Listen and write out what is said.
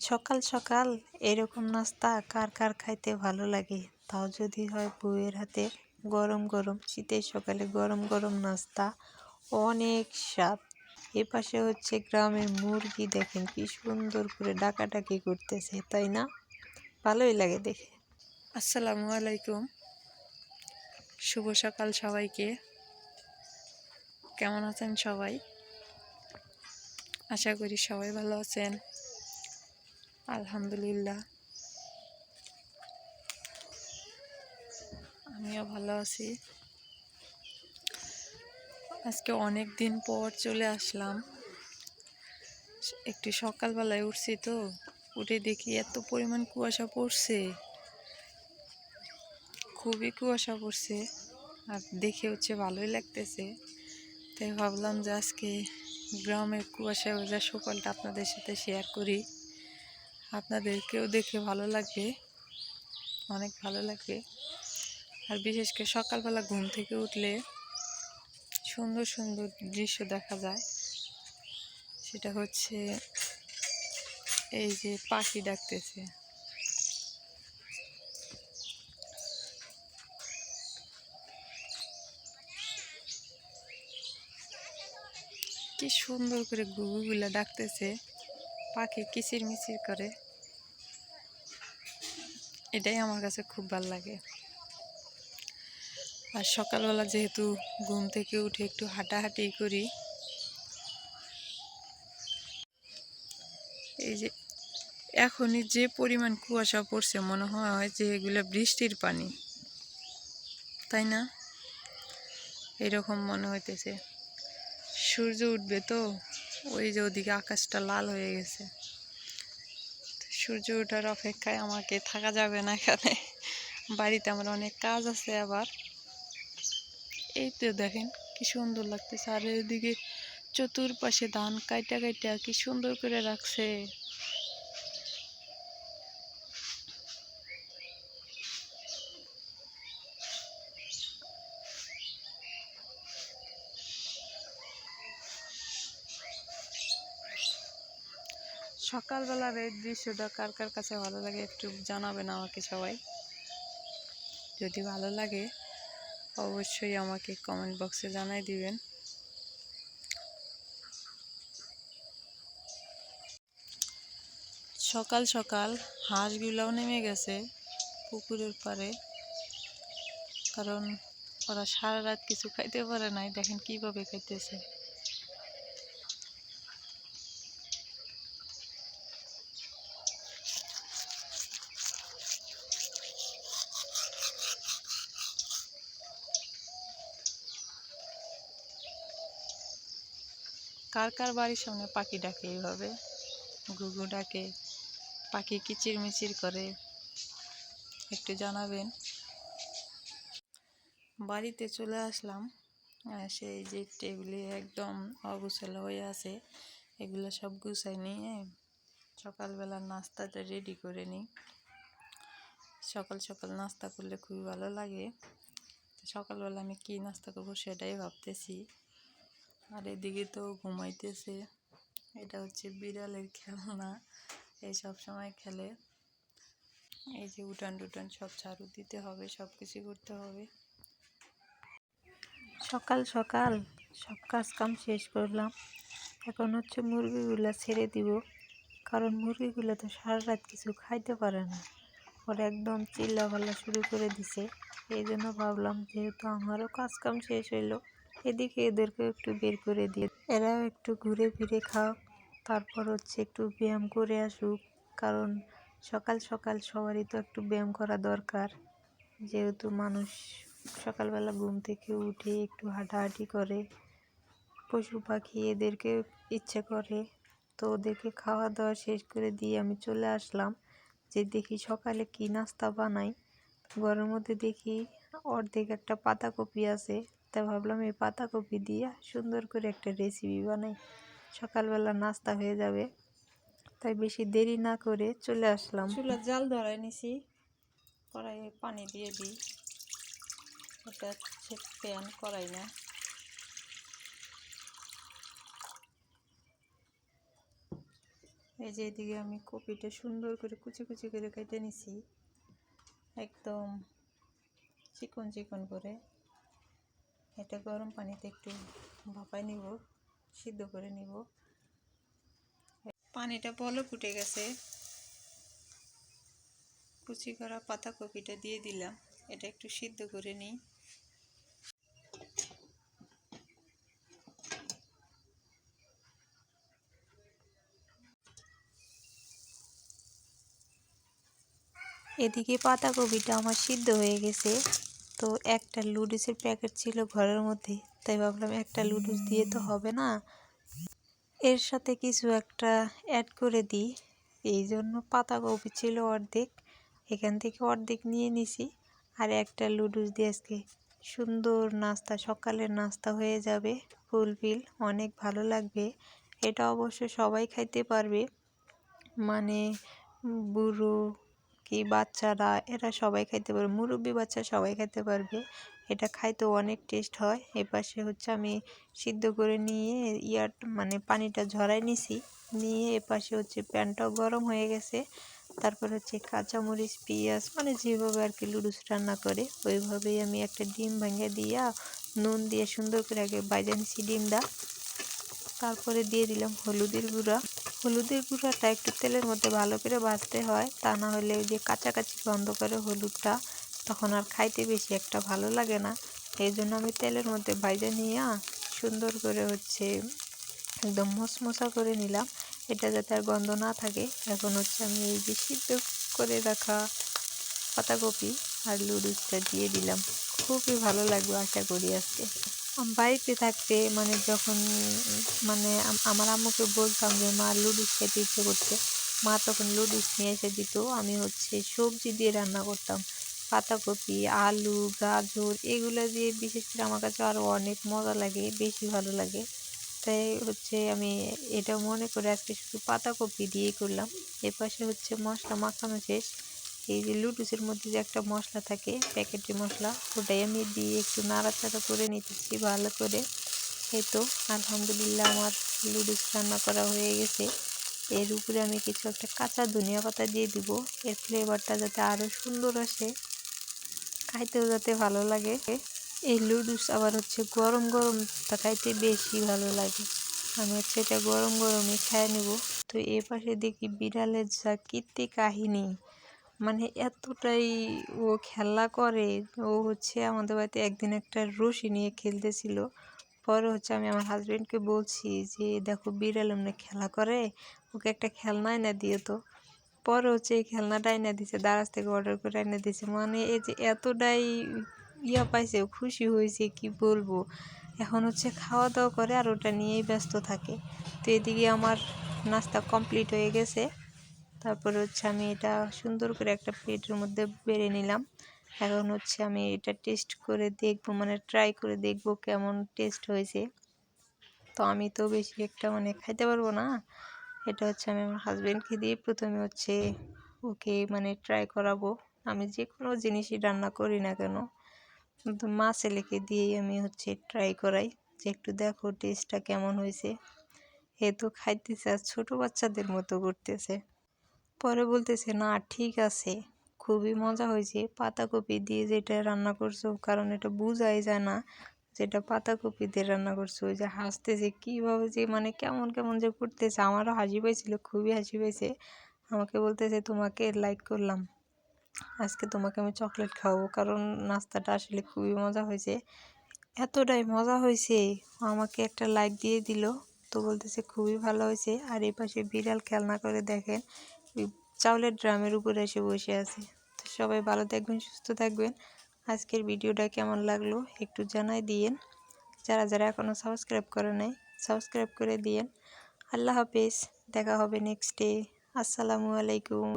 সকাল সকাল এরকম নাস্তা কার কার খাইতে ভালো লাগে? তাও যদি হয় বউয়ের হাতে গরম গরম, শীতের সকালে গরম গরম নাস্তা। অনেক স্বাদ। এ পাশে হচ্ছে গ্রামের মুরগি, দেখেন কি সুন্দর করে ডাকাডাকি করতেছে, তাই না? ভালোই লাগে দেখে। আসসালামু আলাইকুম। শুভ সকাল সবাইকে। কেমন আছেন সবাই? আশা করি সবাই ভালো আছেন। আলহামদুলিল্লাহ। আমিও ভালো আছি। আজকে অনেক দিন পর চলে আসলাম। একটু সকালবেলায় উঠছি তো, উঠে দেখি এত পরিমাণ কুয়াশা পড়ছে। খুবই কুয়াশা পড়ছে, আর দেখে হচ্ছে ভালোই লাগতেছে। তাই ভাবলাম যে আজকে গ্রামের কুয়াশা ভেজা সকালটা আপনাদের সাথে শেয়ার করি। আপনাদেরকেও দেখে ভালো লাগবে। অনেক ভালো লাগবে। আর বিশেষ করে সকালবেলা ঘুম থেকে উঠলে সুন্দর সুন্দর দৃশ্য দেখা যায়। সেটা হচ্ছে এই যে পাখি ডাকতেছে। কি সুন্দর করে গুগুগুলা ডাকতেছে। পাখি কিচির মিচির করে। এটাই আমার কাছে খুব ভালো লাগে। আর সকালবেলা যেহেতু ঘুম থেকে উঠে একটু হাঁটাহাঁটি করি, এই যে এখনই যে পরিমাণ কুয়াশা পড়ছে মনে হয় যে এগুলো বৃষ্টির পানি, তাই না? এরকম মনে হইতেছে। সূর্য উঠবে তো, ওই যে ওদিকে আকাশটা লাল হয়ে গেছে। সূর্য ওঠার অপেক্ষায় আমাকে থাকা যাবে না এখানে। বাড়িতে আমার অনেক কাজ আছে আবার। এই তো দেখেন, কি সুন্দর লাগতেছে। আর এদিকে চতুর্পাশে ধান কাইটা কাইটা কি সুন্দর করে রাখছে। সকালবেলার এই দৃশ্যটা কার কার কাছে ভালো লাগে একটু জানাবেন আমাকে সবাই। যদি ভালো লাগে, অবশ্যই আমাকে কমেন্ট বক্সে জানাই দিবেন। সকাল সকাল হাঁসগুলাও নেমে গেছে পুকুরের পাড়ে। কারণ ওরা সারা রাত কিছু খাইতে পারে নাই, দেখেন কীভাবে খাইতেছে। কার কার বাড়ির সামনে পাখি ডাকে এইভাবে? ঘুঘু ডাকে, পাখি কিচির মিচির করে। একটু জানাবেন। বাড়িতে চলে আসলাম। সেই যে টেবিলে একদম অগুছালো হয়ে আছে। এগুলো সব গুছাই নিয়ে সকালবেলা নাস্তাটা রেডি করে নিই। সকাল সকাল নাস্তা করলে খুবই ভালো লাগে। সকালবেলা আমি কী নাস্তা করব সেটাই ভাবতেছি। আর এদিকে তো ঘুমাইতেছে। এটা হচ্ছে বিড়ালের খেলনা। এই সব সময় খেলে। এই যে উঠান টুটান সব ঝাড়ু দিতে হবে, সব কিছু করতে হবে। সকাল সকাল সব কাজ কাম শেষ করলাম। এখন হচ্ছে মুরগিগুলো ছেড়ে দিব। কারণ মুরগিগুলো তো সারা রাত কিছু খাইতে পারে না। ওরা একদম চিল্লা ভাল্লা শুরু করে দিছে। এই জন্য ভাবলাম যেহেতু আমারও কাজ কাম শেষ হইল এদিকে এদেরকে একটু বের করে দিয়ে এরাও একটু ঘুরে ফিরে খাও তারপর হচ্ছে একটু ব্যায়াম করে আসুক। কারণ সকাল সকাল সবারই তো একটু ব্যায়াম করা দরকার। যেহেতু মানুষ সকালবেলা ঘুম থেকে উঠে একটু হাঁটাহাঁটি করে, পশু পাখি এদেরকে ইচ্ছে করে, তো ওদেরকে খাওয়া দাওয়া শেষ করে দিয়ে আমি চলে আসলাম। যে দেখি সকালে কি নাস্তা বানাই, ঘরের মধ্যে দেখি অর্ধেক একটা পাতাকপি আছে। তা ভাবলাম এই পাতাকপি দিয়ে সুন্দর করে একটা রেসিপি বানাই। সকালবেলা নাস্তা হয়ে যাবে, তাই বেশি দেরি না করে চলে আসলাম। চুলার জাল ধরাই নিছি, কড়াইয়ে পানি দিয়ে দিই। এটা হচ্ছে প্যান কড়াই না। এই যে এদিকে আমি কপিটা সুন্দর করে কুচি কুচি করে কেটে নিছি, একদম চিকন চিকন করে। এটা গরম পানিতে একটু ভাপাই নিব, সিদ্ধ করে নিব। পানিটা বলো ফুটে গেছে। কুচি করা পাতাকপিটা দিয়ে দিলাম। এটা একটু সিদ্ধ করে নিই। এদিকে পাতাকপিটা আমার সিদ্ধ হয়ে গেছে। তো একটা লুডুসের প্যাকেট ছিল ঘরের মধ্যে, তাই ভাবলাম একটা লুডুস দিয়ে তো হবে না। এর সাথে কিছু একটা অ্যাড করে দিই। এই জন্য পাতাকপি ছিল অর্ধেক, এখান থেকে অর্ধেক নিয়ে নিছি। আর একটা লুডুস দিয়ে আজকে সুন্দর নাস্তা, সকালের নাস্তা হয়ে যাবে ফুলফিল অনেক ভালো লাগবে। এটা অবশ্য সবাই খাইতে পারবে। মানে বুড়ো কি বাচ্চারা, এরা সবাই খাইতে পারবে, মুরব্বী বাচ্চা সবাই খাইতে পারবে। এটা খাইতেও অনেক টেস্ট হয়। এ পাশে হচ্ছে আমি সিদ্ধ করে নিয়ে ইয়ার মানে পানিটা ঝরাই নিছি। নিয়ে এ পাশে হচ্ছে প্যানটাও গরম হয়ে গেছে। তারপর হচ্ছে কাঁচামরিচ, পেঁয়াজ মানে যেভাবে আর কি লুডুস রান্না করে, ওইভাবেই আমি একটা ডিম ভেঙে দিয়া নুন দিয়ে সুন্দর করে আগে বাইজা নিছি ডিমটা। তারপরে দিয়ে দিলাম হলুদের গুঁড়া। হলুদের গুঁড়াটা একটু তেলের মধ্যে ভালো করে ভাজতে হয়। তা না হলে ওই যে কাছাকাছি গন্ধ করে হলুদটা, তখন আর খাইতে বেশি একটা ভালো লাগে না। এই জন্য আমি তেলের মধ্যে ভাজা নিয়ে সুন্দর করে হচ্ছে একদম মশমশা করে নিলাম। এটা যাতে আর গন্ধ না থাকে। এখন হচ্ছে আমি এই যে সিদ্ধ করে রাখা পাতাকপি আর লুডুসটা দিয়ে দিলাম। খুবই ভালো লাগবে আশা করি আজকে। বাড়িতে থাকতে মানে যখন মানে আমার আম্মুকে বলতাম যে, মা লুডুস খেতে ইচ্ছে করছে। মা তখন লুডুস নিয়ে এসে দিত। আমি হচ্ছে সবজি দিয়ে রান্না করতাম। পাতাকপি, আলু, গাজর এগুলো দিয়ে বিশেষ করে আমার কাছে আরও অনেক মজা লাগে, বেশি ভালো লাগে। তাই হচ্ছে আমি এটা মনে করে আজকে শুধু পাতাকপি দিয়ে করলাম। এপাশে হচ্ছে মশলা মাখানো শেষ। এই যে লুডুসের মধ্যে যে একটা মশলা থাকে প্যাকেটের মশলা, ওটাই আমি দিয়ে একটু নাড়াচাড়া করে নিতেছি ভালো করে। এই তো, আলহামদুলিল্লাহ আমার লুডুস রান্না করা হয়ে গেছে। এর উপরে আমি কিছু একটা কাঁচা ধনিয়া পাতা দিয়ে দিব। এর ফ্লেভারটা যাতে আরও সুন্দর আসে, খাইতেও যাতে ভালো লাগে। এই লুডুস আবার হচ্ছে গরম গরম খাইতে বেশি ভালো লাগে। আমি হচ্ছে এটা গরম গরমই খেয়ে নেব। তো এ পাশে দেখি বিড়ালের যা কীর্তি কাহিনী। মানে এতটাই ও খেলা করে, ও হচ্ছে আমাদের বাড়িতে একদিন একটা রশি নিয়ে খেলতেছিল। পরে হচ্ছে আমি আমার হাজব্যান্ডকে বলছি যে, দেখো, বিড়াল এমনি খেলা করে, ওকে একটা খেলনা এনে দিও তো। পরে হচ্ছে এই খেলনাটা এনে দিছে, দারাজ থেকে অর্ডার করে এনে দিছে। মানে এই যে এতটাই ইয়া পাইছে খুশি হয়েছে, কি বলব? এখন হচ্ছে খাওয়া দাওয়া করে আর ওটা নিয়েই ব্যস্ত থাকে। তো এদিকে আমার নাস্তা কমপ্লিট হয়ে গেছে। তারপরে হচ্ছে আমি এটা সুন্দর করে একটা প্লেটের মধ্যে বেড়ে নিলাম। এখন হচ্ছে আমি এটা টেস্ট করে দেখব মানে ট্রাই করে দেখব কেমন টেস্ট হয়েছে। তো আমি তো বেশি একটা মানে খাইতে পারব না। এটা হচ্ছে আমি আমার হাজব্যান্ডকে দিয়ে প্রথমে হচ্ছে ওকে মানে ট্রাই করাবো। আমি যে কোনো জিনিসই রান্না করি না কেন, কিন্তু মা ছেলেকে দিয়েই আমি হচ্ছে ট্রাই করাই যে একটু দেখো টেস্টটা কেমন হয়েছে। এ তো খাইতেছে আর ছোটো বাচ্চাদের মতো করতেছে। পরে বলতেছে, না, ঠিক আছে। খুবই মজা হয়েছে। পাতাকপি দিয়ে যেটা রান্না করছ, কারণ এটা বোঝাই যায় না যেটা পাতাকপি দিয়ে রান্না করছ। ওই যে হাসতেছে, কীভাবে যে মানে কেমন কেমন যে করতেছে। আমারও হাসি পাইছিল, খুবই হাসি পাইছে। আমাকে বলতেছে, তোমাকে লাইক করলাম। আজকে তোমাকে আমি চকলেট খাওয়াবো। কারণ নাস্তাটা আসলে খুবই মজা হয়েছে। এতটাই মজা হয়েছে। আমাকে একটা লাইক দিয়ে দিল। তো বলতেছে, খুবই ভালো হয়েছে। আর এই পাশে বিড়াল খেলনা করে দেখেন চাউলের ড্রামের উপরে এসে বসে আছে। তো সবাই ভালো থাকবেন, সুস্থ থাকবেন। আজকের ভিডিওটা কেমন লাগল একটু জানাই দিয়েন। যারা যারা এখনও সাবস্ক্রাইব করে নাই, সাবস্ক্রাইব করে দিয়েন। আল্লাহ হাফেজ, দেখা হবে নেক্সট ডে আসসালামু আলাইকুম।